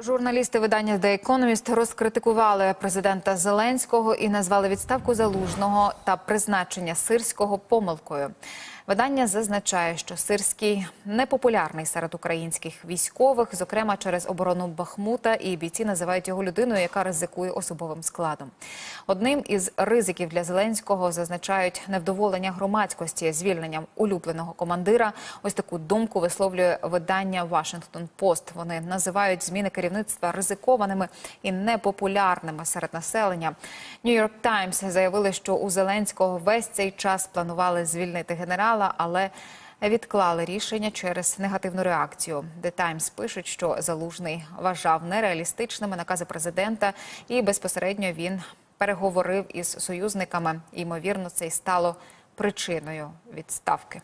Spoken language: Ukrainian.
Журналісти видання The Economist розкритикували президента Зеленського і назвали відставку залужного та призначення сирського помилкою. Видання зазначає, що сирський непопулярний серед українських військових, зокрема через оборону Бахмута, і бійці називають його людиною, яка ризикує особовим складом. Одним із ризиків для Зеленського зазначають невдоволення громадськості звільненням улюбленого командира. Ось таку думку висловлює видання Washington Post. Вони називають зміни керівництва ризикованими і непопулярними серед населення. York Times заявили, що у Зеленського весь цей час планували звільнити генерала, але відклали рішення через негативну реакцію. The Times пишуть, що залужний вважав нереалістичними накази президента, і безпосередньо він переговорив із союзниками. Ймовірно, це й стало причиною відставки.